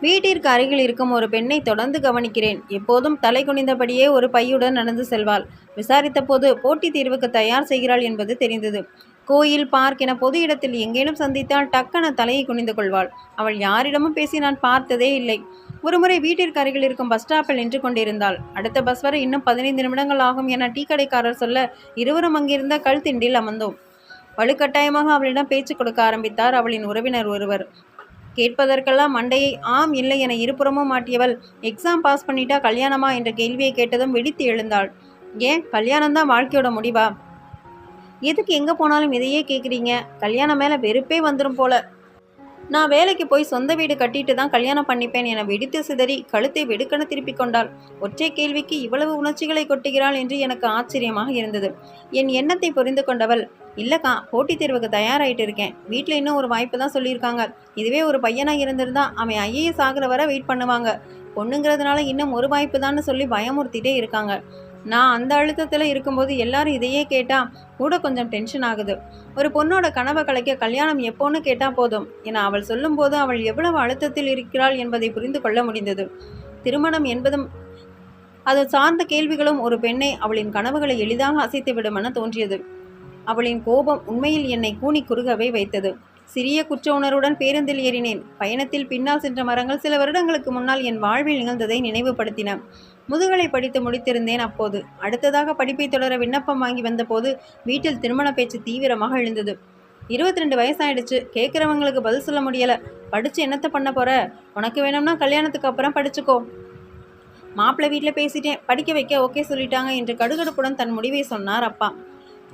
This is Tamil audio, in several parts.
வீட்டிற்கு அருகில் இருக்கும் ஒரு பெண்ணை தொடர்ந்து கவனிக்கிறேன். எப்போதும் தலை குனிந்தபடியே ஒரு பையுடன் நடந்து செல்வாள். விசாரித்தபோது போட்டித் தீர்வுக்கு தயார் செய்கிறாள் என்பது தெரிந்தது. கோயில் பார்க் என பொது இடத்தில் எங்கேனும் சந்தித்தால் டக்கென தலையை குனிந்து கொள்வாள். அவள் யாரிடமும் பேசி நான் பார்த்ததே இல்லை. ஒருமுறை வீட்டிற்கு அருகில் இருக்கும் பஸ் ஸ்டாப்பில் நின்று கொண்டிருந்தாள். அடுத்த பஸ் வர இன்னும் பதினைந்து நிமிடங்கள் ஆகும் என டீ கடைக்காரர் சொல்ல இருவரும் அங்கிருந்த கல் திண்டில் அமர்ந்தோம். வலுக்கட்டாயமாக அவளிடம் பேச்சு கொடுக்க ஆரம்பித்தார் அவளின் உறவினர் ஒருவர். கேட்பதற்கெல்லாம் மண்டையை ஆம் இல்லை என இருபுறமும் மாட்டியவள். எக்ஸாம் பாஸ் பண்ணிட்டா கல்யாணமா என்ற கேள்வியை கேட்டதும் வெடித்து எழுந்தாள். ஏன்? கல்யாணம் தான் வாழ்க்கையோட முடிவா? எதுக்கு எங்கே போனாலும் இதையே கேட்குறீங்க? கல்யாணம் மேலே வெறுப்பே வந்துடும் போல. நான் வேலைக்கு போய் சொந்த வீடு கட்டிட்டு தான் கல்யாணம் பண்ணிப்பேன் என வெடித்து சிதறி கழுத்தை வெடுக்கென திருப்பிக் கொண்டாள். ஒற்றை கேள்விக்கு இவ்வளவு உணர்ச்சிகளை கொட்டுகிறாள் என்று எனக்கு ஆச்சரியமாக இருந்தது. என் எண்ணத்தை புரிந்து கொண்டவள் இல்லைக்கா போட்டித் தேர்வுக்கு தயாராகிட்டு இருக்கேன். வீட்டில் இன்னும் ஒரு வாய்ப்பு தான் சொல்லியிருக்காங்க. இதுவே ஒரு பையனாக இருந்திருந்தா அவன் ஐஏஎஸ் ஆகிற வரை வெயிட் பண்ணுவாங்க. பொண்ணுங்கிறதுனால இன்னும் ஒரு வாய்ப்பு தான் சொல்லி பயமுறுத்திட்டே இருக்காங்க. நான் அந்த அழுத்தத்தில் இருக்கும்போது எல்லாரும் இதையே கேட்டால் கூட கொஞ்சம் டென்ஷன் ஆகுது. ஒரு பொண்ணோட கனவை கலைக்க கல்யாணம் எப்போன்னு கேட்டால் போதும். என அவள் சொல்லும்போது அவள் எவ்வளவு அழுத்தத்தில் இருக்கிறாள் என்பதை புரிந்து கொள்ள முடிந்தது. திருமணம் என்பதும் அது சார்ந்த கேள்விகளும் ஒரு பெண்ணை அவளின் கனவுகளை எளிதாக அசைத்துவிடும் என தோன்றியது. அவளின் கோபம் உண்மையில் என்னை கூனி குறுகவே வைத்தது. சிறிய குற்ற உணர்வுடன் பேருந்தில் ஏறினேன். பயணத்தில் பின்னால் சென்ற மரங்கள் சில வருடங்களுக்கு முன்னால் என் வாழ்வில் நிகழ்ந்ததை நினைவுபடுத்தின. முதுகலை படித்து முடித்திருந்தேன் அப்போது. அடுத்ததாக படிப்பை தொடர விண்ணப்பம் வாங்கி வந்தபோது வீட்டில் திருமண பேச்சு தீவிரமாக எழுந்தது. இருபத்தி ரெண்டு வயசாயிடுச்சு. கேட்குறவங்களுக்கு பதில் சொல்ல முடியலை. படித்து என்னத்தை பண்ண போற? உனக்கு வேணும்னா கல்யாணத்துக்கு அப்புறம் படிச்சுக்கோ. மாப்பிள்ளை வீட்டில் பேசிட்டேன். படிக்க வைக்க ஓகே சொல்லிட்டாங்க என்று கடுகடுப்புடன் தன் முடிவை சொன்னார் அப்பா.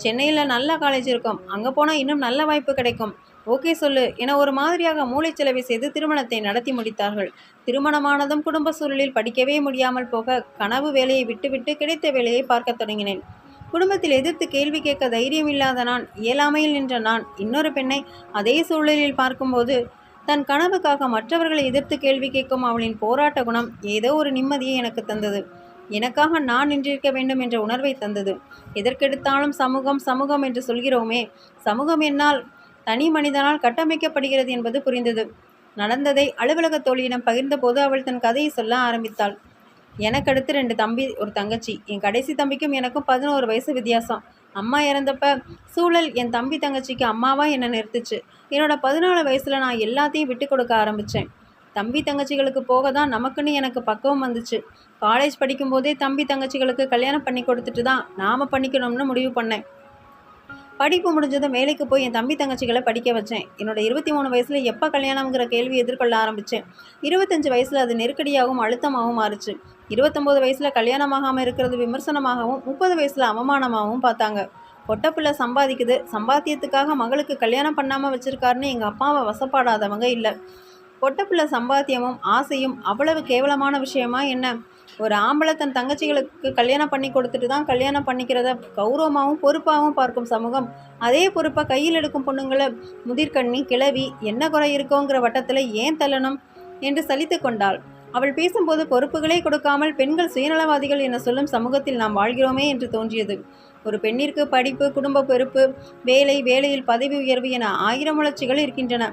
சென்னையில் நல்ல காலேஜ் இருக்கும். அங்கே போனால் இன்னும் நல்ல வாய்ப்பு கிடைக்கும். ஓகே சொல்லு என ஒரு மாதிரியாக மூளைச்சலவை செய்து திருமணத்தை நடத்தி முடித்தார்கள். திருமணமானதும் குடும்ப சூழலில் படிக்கவே முடியாமல் போக கனவு வேலையை விட்டுவிட்டு கிடைத்த வேலையை பார்க்க தொடங்கினேன். குடும்பத்தில் எதிர்த்து கேள்வி கேட்க தைரியம் இல்லாத நான் இயலாமையில் நின்ற நான் இன்னொரு பெண்ணை அதே சூழலில் பார்க்கும்போது தன் கனவுக்காக மற்றவர்களை எதிர்த்து கேள்வி கேட்கும் அவளின் போராட்ட குணம் ஏதோ ஒரு நிம்மதியை எனக்கு தந்தது. எனக்காக நான் நின்றிருக்க வேண்டும் என்ற உணர்வை தந்தது. எதற்கெடுத்தாலும் சமூகம் சமூகம் என்று சொல்கிறோமே. சமூகம் என்னால் தனி மனிதனால் கட்டமைக்கப்படுகிறது என்பது புரிந்தது. நடந்ததை அலுவலக தோழியிடம் பகிர்ந்தபோது அவள் தன் கதையை சொல்ல ஆரம்பித்தாள். எனக்கு அடுத்து ரெண்டு தம்பி ஒரு தங்கச்சி. என் கடைசி தம்பிக்கும் எனக்கும் பதினோரு வயசு வித்தியாசம். அம்மா இறந்தப்ப சூழல் என் தம்பி தங்கச்சிக்கு அம்மாவா என்னை நிறுத்துச்சு. என்னோட பதினாலு வயசில் நான் எல்லாத்தையும் விட்டு கொடுக்க ஆரம்பித்தேன் தம்பி தங்கச்சிகளுக்கு போக தான் நமக்குன்னு எனக்கு பக்குவம் வந்துச்சு. காலேஜ் படிக்கும்போதே தம்பி தங்கச்சிகளுக்கு கல்யாணம் பண்ணி கொடுத்துட்டு தான் நாம் பண்ணிக்கணும்னு முடிவு பண்ணேன். படிப்பு முடிஞ்சதும் வேலைக்கு போய் என் தம்பி தங்கச்சிகளை படிக்க வச்சேன். என்னோட இருபத்தி மூணு வயசில் எப்போ கல்யாணம்ங்கிற கேள்வி எதிர்கொள்ள ஆரம்பித்தேன் இருபத்தஞ்சு வயசில் அது நெருக்கடியாகவும் அழுத்தமாகவும் மாறுச்சு. இருபத்தொம்போது வயசில் கல்யாணமாகாமல் இருக்கிறது விமர்சனமாகவும் முப்பது வயசில் அவமானமாகவும் பார்த்தாங்க. பொட்டப்பிள்ளை சம்பாதிக்குது. சம்பாத்தியத்துக்காக மகளுக்கு கல்யாணம் பண்ணாமல் வச்சுருக்காருன்னு எங்கள் அப்பாவை வசப்பாடாதவங்க இல்லை. பொட்டப்புள்ள சம்பாத்தியமும் ஆசையும் அவ்வளவு கேவலமான விஷயமா என்ன? ஒரு ஆம்பளை தன் தங்கச்சிகளுக்கு கல்யாணம் பண்ணி கொடுத்துட்டு தான் கல்யாணம் பண்ணிக்கிறத கௌரவமாகவும் பொறுப்பாகவும் பார்க்கும் சமூகம். அதே பொறுப்பை கையில் எடுக்கும் பொண்ணுங்களை முதிர்கண்ணி கிளவி என்ன குறை இருக்கோங்கிற வட்டத்தில் ஏன் தள்ளணும்? என்று சலித்து கொண்டாள். அவள் பேசும்போது பொறுப்புகளே கொடுக்காமல் பெண்கள் சுயநலவாதிகள் என சொல்லும் சமூகத்தில் நாம் வாழ்கிறோமே என்று தோன்றியது. ஒரு பெண்ணிற்கு படிப்பு குடும்ப பொறுப்பு வேலை வேலையில் பதவி உயர்வு என ஆயிரம் உணர்ச்சிகள் இருக்கின்றன.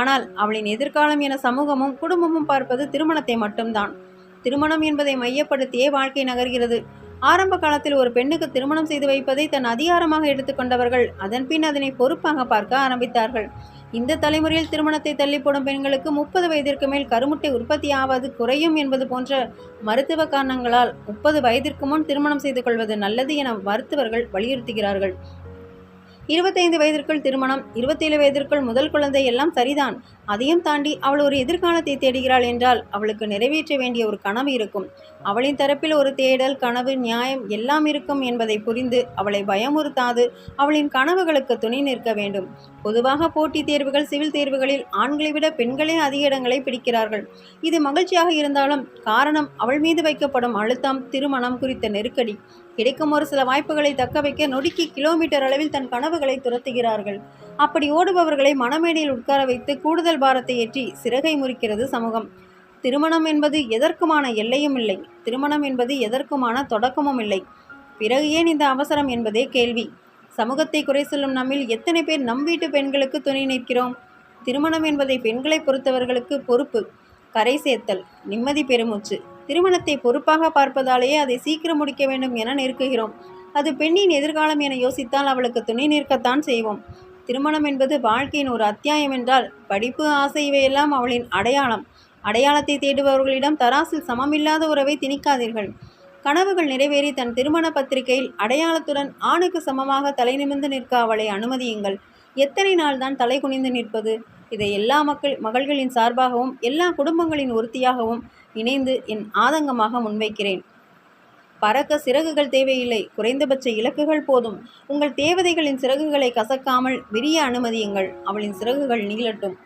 ஆனால் அவளின் எதிர்காலம் என சமூகமும் குடும்பமும் பார்ப்பது திருமணத்தை மட்டும்தான். திருமணம் என்பதை மையப்படுத்தியே வாழ்க்கை நகர்கிறது. ஆரம்ப காலத்தில் ஒரு பெண்ணுக்கு திருமணம் செய்து வைப்பதை தன் அதிகாரமாக எடுத்துக்கொண்டவர்கள் அதன்பின் அதனை பொறுப்பாக பார்க்க ஆரம்பித்தார்கள். இந்த தலைமுறையில் திருமணத்தை தள்ளி போடும் பெண்களுக்கு முப்பது வயதிற்கு மேல் கருமுட்டை உற்பத்தி ஆவது குறையும் என்பது போன்ற மருத்துவ காரணங்களால் முப்பது வயதிற்கு முன் திருமணம் செய்து கொள்வது நல்லது என மருத்துவர்கள் வலியுறுத்துகிறார்கள். இருபத்தைந்து வயதிற்குள் திருமணம் இருபத்தேழு வயதிற்குள் முதல் குழந்தை எல்லாம் சரிதான். அதையும் தாண்டி அவள் ஒரு எதிர்காலத்தை தேடுகிறாள் என்றால் அவளுக்கு நிறைவேற்ற வேண்டிய ஒரு கனவு இருக்கும். அவளின் தரப்பில் ஒரு தேடல் கனவு நியாயம் எல்லாம் இருக்கும் என்பதை புரிந்து அவளை பயமுறுத்தாது அவளின் கனவுகளுக்கு துணை நிற்க வேண்டும். பொதுவாக போட்டித் தேர்வுகள் சிவில் தேர்வுகளில் ஆண்களை விட பெண்களே அதிக இடங்களை பிடிக்கிறார்கள். இது மகிழ்ச்சியாக இருந்தாலும் காரணம் அவள் மீது வைக்கப்படும் அழுத்தம் திருமணம் குறித்த நெருக்கடி. கிடைக்கும் ஒரு சில வாய்ப்புகளை தக்க வைக்க நொடிக்கு கிலோமீட்டர் அளவில் தன் கனவுகளை துரத்துகிறார்கள். அப்படி ஓடுபவர்களை மணமேடையில் உட்கார வைத்து கூடுதல் பாரத்தை ஏற்றி சிறகை முறிக்கிறது சமூகம். திருமணம் என்பது எதற்குமான எல்லையும் இல்லை. திருமணம் என்பது எதற்குமான தொடக்கமும் இல்லை. பிறகு ஏன் இந்த அவசரம் என்பதே கேள்வி. சமூகத்தை குறை சொல்லும் நம்மில் எத்தனை பேர் நம் வீட்டு பெண்களுக்கு துணை நிற்கிறோம்? திருமணம் என்பதை பெண்களை பொறுத்தவர்களுக்கு பொறுப்பு. கரை சேர்த்தல் நிம்மதி பெருமூச்சு. திருமணத்தை பொறுப்பாக பார்ப்பதாலேயே அதை சீக்கிரம் முடிக்க வேண்டும் என நெருக்குகிறோம். அது பெண்ணின் எதிர்காலம் என யோசித்தால் அவளுக்கு துணை நிற்கத்தான் செய்வோம். திருமணம் என்பது வாழ்க்கையின் ஒரு அத்தியாயம் என்றால் படிப்பு ஆசை இவையெல்லாம் அவளின் அடையாளம். அடையாளத்தை தேடுபவர்களிடம் தராசில் சமமில்லாத உறவை திணிக்காதீர்கள். கனவுகள் நிறைவேறி தன் திருமண பத்திரிகையில் அடையாளத்துடன் ஆணுக்கு சமமாக தலை நிமிர்ந்து நிற்க அவளை அனுமதியுங்கள். எத்தனை நாள் தான் தலை குனிந்து நிற்பது? இதை எல்லா மக்கள் மகள்களின் சார்பாகவும் எல்லா குடும்பங்களின் ஒருத்தியாகவும் இணைந்து என் ஆதங்கமாக முன்வைக்கிறேன். பறக்க சிறகுகள் தேவையில்லை. குறைந்தபட்ச இலக்குகள் போதும். உங்கள் தேவதைகளின் சிறகுகளை கசக்காமல் விரிய அனுமதியுங்கள். அவளின் சிறகுகள் நீளட்டும்.